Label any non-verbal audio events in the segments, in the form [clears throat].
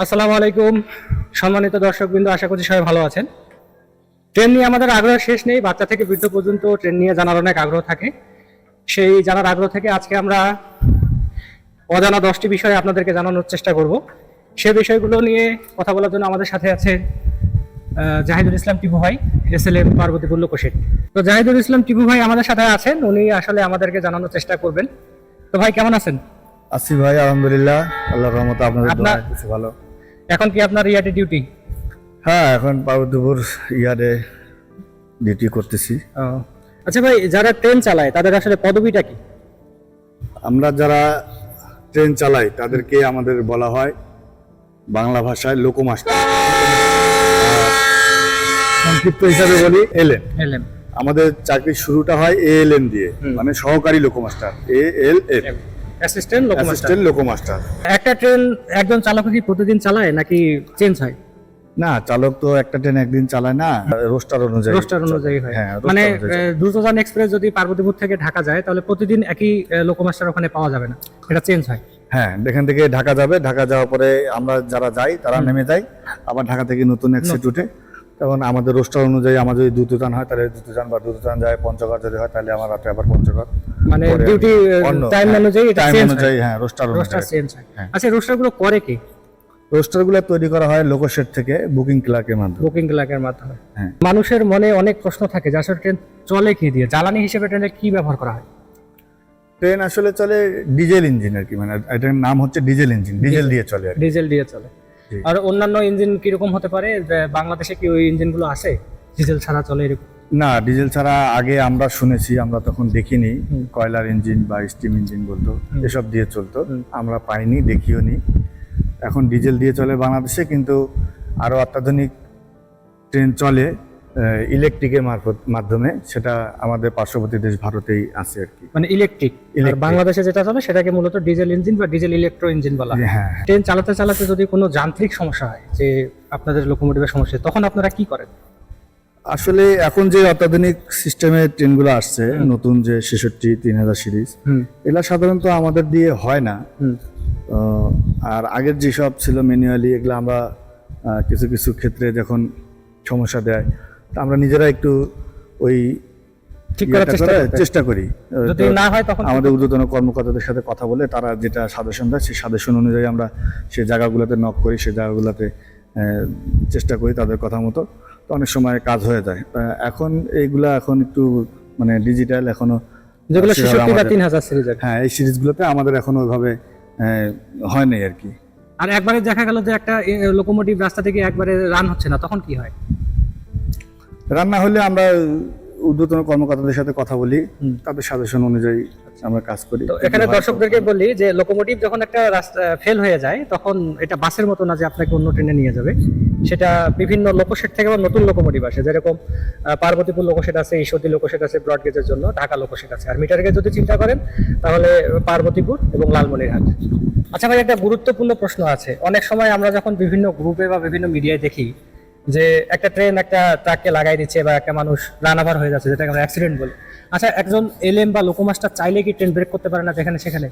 আসসালামু আলাইকুম। সম্মানিত দর্শকবৃন্দ আশা করছি সবাই ভালো আছেন। ট্রেন নিয়ে আমাদের আগ্রহ শেষ নেই বাচ্চা থেকে বৃদ্ধ পর্যন্ত ট্রেন নিয়ে জানার অনেক আগ্রহ থাকে। সেই জানার আগ্রহ থেকে আজকে আমরা অজানা দশটি বিষয় আপনাদেরকে জানানোর চেষ্টা করব। সে বিষয়গুলো নিয়ে কথা বলার জন্য আমাদের সাথে আছে জাহিদুল ইসলাম টিপু ভাই এস এল এম পার্বতীপুর লোকসেট তো জাহিদুল ইসলাম টিপু ভাই আমাদের সাথে আছেন উনি আসলে আমাদেরকে জানানোর চেষ্টা করবেন। তো ভাই কেমন আছেন? আসি ভাই আলহামদুলিল্লাহ আল্লাহ রহমত আপনাদের আপনার- ভালো। এখন কি আপনার ইয়ার্ডে ডিউটি হ্যাঁ এখন পার্বতীপুর ইয়ারে ডিউটি করতেছি। আচ্ছা ভাই যারা ট্রেন চালায় তাদের আসলে পদবিটা কি? আমরা যারা ট্রেন চালাই তাদেরকে আমাদের বলা হয় বাংলা ভাষায় লোকমাস্টার সংক্ষিপ্ত হিসাবে বলি এলএন এলএম আমাদের চাকরির শুরুটা হয় এএলএন দিয়ে মানে সহকারী loco master A L N assistant লোকমাস্টার লোকমাস্টার একটা ট্রেন একজন চালক কি প্রতিদিন চালায় নাকি চেঞ্জ হয়? না চালক তো একটা ট্রেন একদিন চালায় না রোস্টার অনুযায়ী। রোস্টার অনুযায়ী হয়। হ্যাঁ মানে দ্রুতযান এক্সপ্রেস যদি পার্বতীপুর থেকে ঢাকা যায় তাহলে প্রতিদিন একই লোকমাস্টার ওখানে পাওয়া যাবে না। এটা চেঞ্জ হয়। হ্যাঁ এখান থেকে ঢাকা যাবে ঢাকা যাওয়ার পরে আমরা যারা যাই তারা নেমে যাই আবার ঢাকা থেকে নতুন এক্সিট উঠে। তখন আমাদের রোস্টার অনুযায়ী আমার যদি দ্রুতযান হয় তাহলে দ্রুতযান বা দ্রুতযান যায় পঞ্চগড় যদি হয় তাহলে আমার রাতে আবার পঞ্চগড়। মানে ডিউটি টাইম হ্যাঁ, অনুযায়ী টাইম অনুযায়ী হ্যাঁ। রোস্টার রোস্টার চেঞ্জ হয়। হ্যাঁ। আচ্ছা করে কি? তৈরি করা হয় লোকোশেড থেকে বুকিং ক্লার্কের মাধ্যমে। বুকিং ক্লার্কের মাধ্যমে। হ্যাঁ। মানুষের মনে অনেক প্রশ্ন থাকে যে আসলে ট্রেন চলে কি দিয়ে? জ্বালানি হিসেবে ট্রেনের কি ব্যবহার করা হয়? ট্রেন আসলে চলে ডিজেল ইঞ্জিন আর কি মানে এটার নাম হচ্ছে ডিজেল ইঞ্জিন ডিজেল দিয়ে চলে ডিজেল দিয়ে চলে। আর অন্যান্য ইঞ্জিন কীরকম হতে পারে? বাংলাদেশে কি ওই ইঞ্জিনগুলো আছে ডিজেল ছাড়া চলে এরকম? না ডিজেল ছাড়া আগে আমরা শুনেছি আমরা তখন দেখিনি। কয়লার ইঞ্জিন বা স্টিম ইঞ্জিন বলতো এসব দিয়ে চলতো। আমরা পাইনি দেখিও নি। এখন ডিজেল দিয়ে চলে বাংলাদেশে কিন্তু আরও অত্যাধুনিক ট্রেন চলে ইলেকট্রিকের মারফত মাধ্যমে। সেটা আমাদের পার্শ্ববর্তী দেশ ভারতেই আছে আর কি। মানে ইলেকট্রিক বাংলাদেশে যেটা চলে সেটাকে মূলত ডিজেল ইঞ্জিন বা ডিজেল ইলেকট্রো ইঞ্জিন বলা হয়। হ্যাঁ ট্রেন চালাতে চালাতে যদি কোনো যান্ত্রিক সমস্যা হয় যে আপনাদের লোকোমোটিভের সমস্যা হয়, তখন আপনারা কি করেন? আসলে এখন যে অত্যাধুনিক সিস্টেমের ট্রেনগুলো আসছে নতুন যে ছেষট্টি তিন হাজার সিরিজ এগুলা সাধারণত আমাদের দিয়ে হয় না। আর আগের যেসব ছিল ম্যানুয়ালি এগুলো আমরা কিছু কিছু ক্ষেত্রে যখন সমস্যা দেয় তা আমরা নিজেরা একটু ওই ঠিক করার চেষ্টা চেষ্টা করি। যদি না হয় তখন আমাদের ঊর্ধ্বতন কর্মকর্তাদের সাথে কথা বলে তারা যেটা সাজেশন দেয় সেই সাজেশন অনুযায়ী আমরা সেই জায়গাগুলোতে নক করি সেই জায়গাগুলোতে চেষ্টা করি তাদের কথা মতো। তো অনেক সময় কাজ হয়ে যায়। এখন এইগুলা এখন একটু মানে ডিজিটাল এখনও যেগুলো তিন হাজার সিরিজের হ্যাঁ এই সিরিজগুলোতে আমাদের এখনও ওইভাবে হয় নাই আর কি। আর একবারে দেখা গেল যে একটা লোকোমোটিভ রাস্তা থেকে একবারে রান হচ্ছে না তখন কি হয়? রান্না হলে আমরা ঊর্ধ্বতন কর্মকর্তাদের সাথে কথা বলি তাদের সাজেশন অনুযায়ী আমরা কাজ করি। তো এখানে দর্শকদেরকে বলি যে লোকোমোটিভ যখন একটা রাস্তা ফেল হয়ে যায় তখন এটা বাসের মতো না যে আপনাকে অন্য ট্রেনে নিয়ে যাবে। সেটা বিভিন্ন লোকোশেড থেকে আবার নতুন লোকোমোটিভ আসে। যেরকম পার্বতীপুর লোকোশেড আছে, ঈশ্বরদী লোকোশেড আছে, ব্রডগেজের জন্য ঢাকা লোকোশেড আছে। আর মিটার গেজ যদি চিন্তা করেন, তাহলে পার্বতীপুর এবং লালমনিরহাট। আচ্ছা ভাই, একটা গুরুত্বপূর্ণ প্রশ্ন আছে। অনেক সময় আমরা যখন বিভিন্ন গ্রুপে বা বিভিন্ন মিডিয়ায় দেখি যে একটা ট্রেন একটা ট্রাককে লাগাই দিচ্ছে বা একটা মানুষ রান ওভার হয়ে যাচ্ছে, যেটাকে আমরা অ্যাক্সিডেন্ট বলি। আচ্ছা একজন এলএম বা লোকোমাস্টার চাইলে কি ট্রেন ব্রেক করতে পারে না যেখানে সেখানে?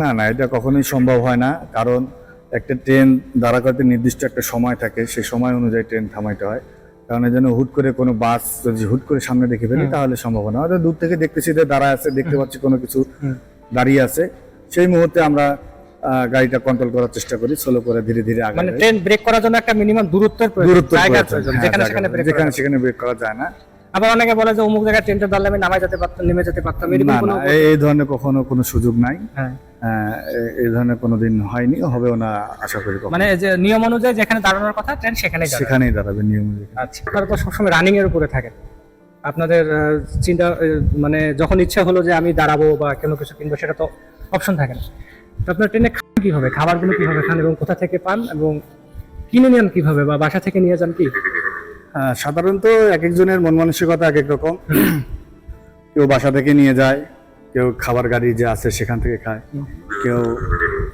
না না, এটা কখনোই সম্ভব হয় না। কারণ একটা ট্রেন দাঁড়া করতে নির্দিষ্ট একটা সময় থাকে সেই সময় অনুযায়ী ট্রেন থামাইতে হয়। কারণ এই জন্য হুট করে কোনো বাস যদি হুট করে সামনে দেখে ফেলি তাহলে সম্ভব না। হয়তো দূর থেকে দেখতেছি যে দাঁড়ায় আছে দেখতে পাচ্ছি কোনো কিছু দাঁড়িয়ে আছে। সেই মুহূর্তে আমরা গাড়িটা কন্ট্রোল করার চেষ্টা করি স্লো করে ধীরে ধীরে আগে মানে ট্রেন ব্রেক করার জন্য একটা মিনিমাম দূরত্বের দূরত্ব হ্যাঁ, যেখানে সেখানে ব্রেক করা যায়। না। আবার অনেকে বলে যে অমুক জায়গায় ট্রেনটা দাঁড়ালে আমি নামাই যেতে পারতাম নেমে যেতে পারতাম এই- ধরনের কখনো কোনো সুযোগ নাই। হ্যাঁ। এই ধরনের কোনোদিন হয়নি হবেও না আশা করি। মানে যে নিয়ম অনুযায়ী যেখানে দাঁড়ানোর কথা ট্রেন সেখানেই দাঁড়াবে। সেখানেই দাঁড়াবে নিয়ম অনুযায়ী। আচ্ছা আপনারা তো সবসময় রানিং এর উপরে থাকেন। আপনাদের চিন্তা মানে যখন ইচ্ছা হলো যে আমি দাঁড়াবো বা কোনো কিছু কিনবো সেটা তো অপশন থাকে না। তো আপনার ট্রেনে খান কীভাবে? খাবারগুলো কীভাবে খান এবং কোথা থেকে পান এবং কিনে নেন কীভাবে বা বাসা থেকে নিয়ে যান কি? সাধারণত এক একজনের মন মানসিকতা এক এক রকম। কেউ বাসা থেকে নিয়ে যায় কেউ খাবার গাড়ি যে আছে সেখান থেকে খায়। কেউ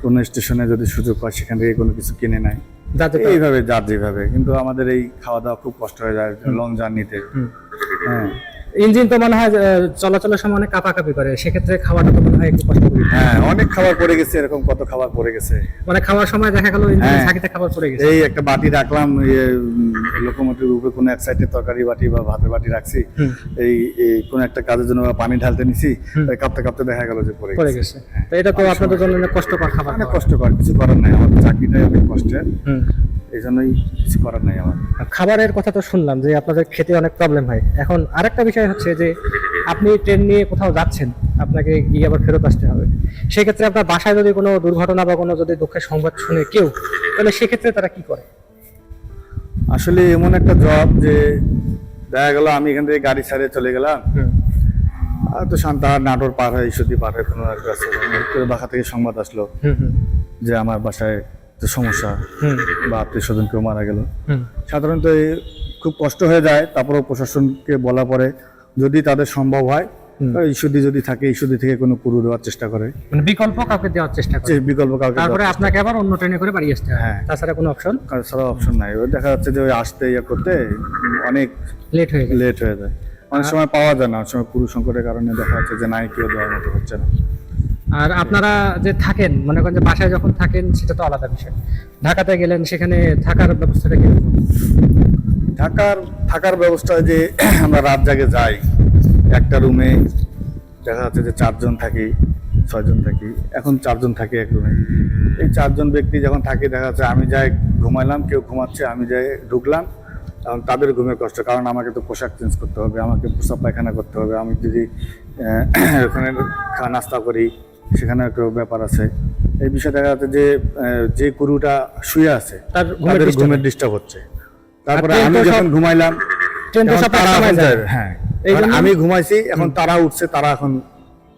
কোনো স্টেশনে যদি সুযোগ পায় সেখান থেকে কোনো কিছু কিনে নেয়। যাতে এইভাবে যার যেভাবে। কিন্তু আমাদের এই খাওয়া দাওয়া খুব কষ্ট হয়ে যায় লং জার্নিতে হ্যাঁ। ইঞ্জিন তো মনে হয় চলাচলের সময় অনেক কাঁপাকাঁপি করে সেক্ষেত্রে খাওয়াটা তো মনে হয় একটু কষ্ট করি হ্যাঁ অনেক খাবার পড়ে গেছে এরকম কত খাবার পড়ে গেছে। মানে খাওয়ার সময় দেখা গেল হ্যাঁ। খাবার পড়ে গেছে। এই একটা বাটি রাখলাম লোকোমোটিভ উপরে কোনো এক সাইডে তরকারি বাটি বা ভাতের বাটি রাখছি। এই কোনো একটা কাজের জন্য পানি ঢালতে নিছি কাঁপতে কাঁপতে দেখা গেল যে পড়ে গেছে। গেছে। তো এটা তো আপনাদের জন্য কষ্টকর খাবার কষ্টকর কিছু করার নাই আমাদের চাকরিটাই অনেক কষ্টের। এই জন্যই কিছু করার নাই আমার। খাবারের কথা তো শুনলাম যে আপনাদের খেতে অনেক প্রবলেম হয়। এখন আরেকটা বিষয় হচ্ছে যে আপনি ট্রেন নিয়ে কোথাও যাচ্ছেন আপনাকে গিয়ে আবার ফেরত আসতে হবে। সেক্ষেত্রে আপনার বাসায় যদি কোনো দুর্ঘটনা বা কোনো যদি দুঃখের সংবাদ শুনে কেউ তাহলে সেক্ষেত্রে তারা কি করে? আসলে এমন একটা জব যে দেখা গেল আমি এখান থেকে গাড়ি ছাড়িয়ে চলে গেলাম। আর তো শান্তা নাটোর পার হয়ে ঈশ্বরদী পার হয়ে কোনো বাসা থেকে সংবাদ আসলো যে আমার বাসায় তো সমস্যা বা আত্মীয় স্বজন কেউ মারা গেল। সাধারণত খুব কষ্ট হয়ে যায় তারপরেও প্রশাসনকে বলা পরে যদি তাদের সম্ভব হয়। ইস্যুদি যদি থাকে ইস্যুদি থেকে কোনো পুরো দেওয়ার চেষ্টা করে। মানে বিকল্প কাউকে দেওয়ার চেষ্টা করে। বিকল্প কাউকে তারপরে আপনাকে আবার অন্য ট্রেনে করে বাড়ি আসতে হ্যাঁ। তাছাড়া কোনো অপশন দেওয়ার ছাড়া অপশন নাই। ওই দেখা যাচ্ছে যে ওই আসতে ইয়ে করতে অনেক লেট হয়ে লেট হয়ে যায়। অনেক সময় পাওয়া যায় না অনেক সময় পুরো সংকটের কারণে দেখা যাচ্ছে যে নাই কেউ দেওয়ার মতো হচ্ছে না। আর আপনারা যে থাকেন, মনে করেন যে বাসায় যখন থাকেন, সেটা তো আলাদা বিষয়। ঢাকাতে গেলেন, সেখানে থাকার ব্যবস্থাটা কীরকম? ঢাকার থাকার ব্যবস্থা যে [clears throat] আমরা রাত জাগে যাই, একটা রুমে, দেখা যাচ্ছে যে চারজন থাকি, ছয়জন থাকি, এখন চারজন থাকি এক রুমে। এই চারজন ব্যক্তি যখন থাকে, দেখা যাচ্ছে আমি যাই ঘুমাইলাম, কেউ ঘুমাচ্ছে, আমি যাই ঢুকলাম এখন তাদের ঘুমের কষ্ট, কারণ আমাকে তো পোশাক চেঞ্জ করতে হবে, আমাকে প্রসাব পায়খানা করতে হবে, আমি যদি [clears throat] ওখানে খাওয়া নাস্তা করি সেখানে একটা ব্যাপার আছে। এই বিষয়ে দেখা যাচ্ছে যে যে কুরুটা শুয়ে আছে তার ঘুমের ঘুমের ডিস্টার্ব হচ্ছে। তারপরে আমি যখন ঘুমাইলাম হ্যাঁ। আমি ঘুমাইছি এখন তারা উঠছে তারা এখন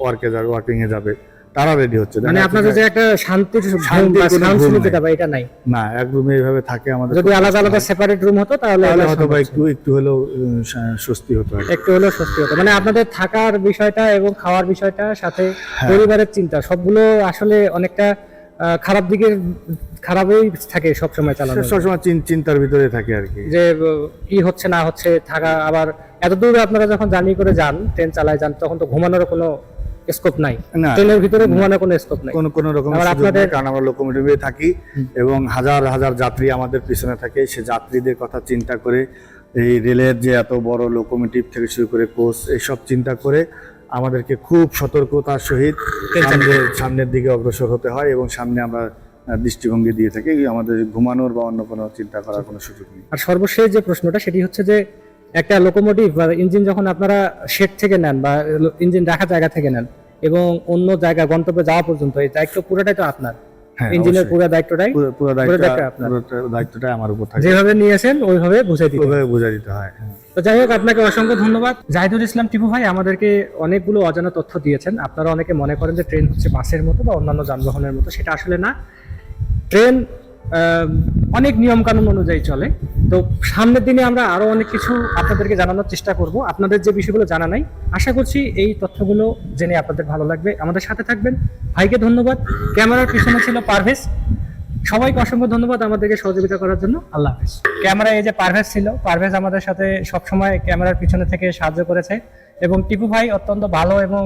ওয়ার্কে যাবে ওয়ার্কিং এ যাবে। তারা রেডি হচ্ছে। মানে আপনাদের যে- একটা শান্তির বা এটা নাই। না এক রুমে এইভাবে থাকে আমাদের যদি আলাদা আলাদা সেপারেট রুম হতো তাহলে হয়তো বা একটু একটু হলেও স্বস্তি হতো একটু হলেও স্বস্তি হতো। মানে আপনাদের থাকার বিষয়টা এবং খাওয়ার বিষয়টা সাথে হ্যাঁ। পরিবারের চিন্তা সবগুলো আসলে অনেকটা খারাপ দিকের খারাপই থাকে সব সময় চালানো সবসময় চিন্তার ভিতরে থাকে আর কি। যে কি হচ্ছে না হচ্ছে থাকা আবার এত দূর আপনারা যখন জার্নি করে যান ট্রেন চালায় যান তখন তো ঘুমানোর কোনো স্কোপ নাই। ট্রেনের ভিতরে ঘুমানোর কোনো স্কোপ নাই। কোনো কোনো রকম আপনাদের- কারণ আমরা লোকোমোটিভে থাকি এবং হাজার হাজার যাত্রী আমাদের পিছনে থাকে। সে যাত্রীদের কথা চিন্তা করে এই রেলের যে এত বড় লোকোমোটিভ থেকে শুরু করে কোচ এইসব চিন্তা করে আমাদেরকে খুব সতর্কতার সহিত সামনের দিকে অগ্রসর হতে হয় এবং সামনে আমরা দৃষ্টিভঙ্গি দিয়ে থাকি। আমাদের ঘুমানোর বা অন্য কোনো চিন্তা করার কোনো সুযোগ নেই। আর সর্বশেষ যে প্রশ্নটা সেটি হচ্ছে যে একটা লোকোমোটিভ বা ইঞ্জিন যখন আপনারা শেড থেকে নেন বা ইঞ্জিন রাখা জায়গা থেকে নেন এবং অন্য জায়গা গন্তব্যে যাওয়া পর্যন্ত এই দায়িত্ব পুরোটাই তো আপনার। হ্যাঁ ইঞ্জিনের পুরো দায়িত্বটাই পুরো- পুরো দায়িত্বটা দায়িত্বটা আপনার। পুরোটা দায়িত্বটা আমার উপর থাকে। যেভাবে নিয়েছেন ওইভাবে বুঝাই দিতে ওইভাবে বোঝা দিতে হয় হ্যাঁ। তো যাই হোক আপনাকে অসংখ্য ধন্যবাদ। জাহিদুল ইসলাম টিপু ভাই আমাদেরকে অনেকগুলো অজানা তথ্য দিয়েছেন। আপনারা অনেকে মনে করেন যে ট্রেন হচ্ছে বাসের মতো বা অন্যান্য যানবাহনের মতো সেটা আসলে না। ট্রেন আহ, অনেক নিয়ম কানুন অনুযায়ী চলে। তো সামনের দিনে আমরা আরও অনেক কিছু আপনাদেরকে জানানোর চেষ্টা করব। আপনাদের যে বিষয়গুলো জানা নাই, আশা করছি এই তথ্যগুলো জেনে আপনাদের ভালো লাগবে। আমাদের সাথে থাকবেন ভাইকে ধন্যবাদ। ক্যামেরার পিছনে ছিল পারভেজ। সবাইকে অসংখ্য ধন্যবাদ আমাদেরকে সহযোগিতা করার জন্য। আল্লাহ হাফেজ। ক্যামেরা এই যে পারভেজ ছিল, পারভেজ আমাদের সাথে সবসময় ক্যামেরার পিছনে থেকে সাহায্য করেছে। এবং টিপু ভাই অত্যন্ত ভালো এবং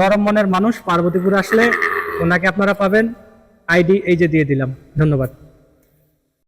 নরম মনের মানুষ। পার্বতীপুর আসলে ওনাকে আপনারা পাবেন। আইডি এই যে দিয়ে দিলাম। ধন্যবাদ।